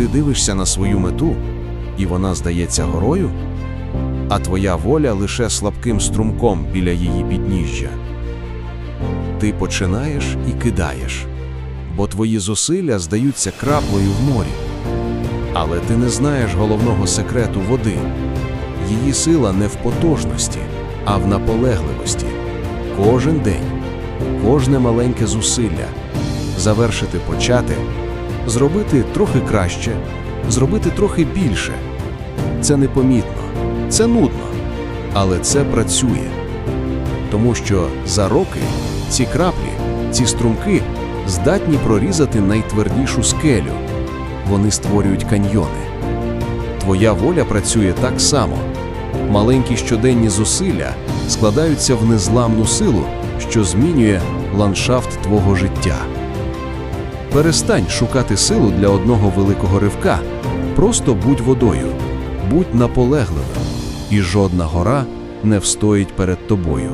завжди дивишся на свою мету, і вона здається горою, а твоя воля лише слабким струмком біля її підніжжя. Ти починаєш і кидаєш, бо твої зусилля здаються краплею в морі. Але ти не знаєш головного секрету води. Її сила не в потужності, а в наполегливості. Кожен день, кожне маленьке зусилля завершити почати, зробити трохи краще, зробити трохи більше. Це непомітно, це нудно, але це працює. Тому що за роки ці краплі, ці струмки здатні прорізати найтвердішу скелю. Вони створюють каньйони. Твоя воля працює так само. Маленькі щоденні зусилля складаються в незламну силу, що змінює ландшафт твого життя. Перестань шукати силу для одного великого ривка. Просто будь водою, будь наполегливим, і жодна гора не встоїть перед тобою.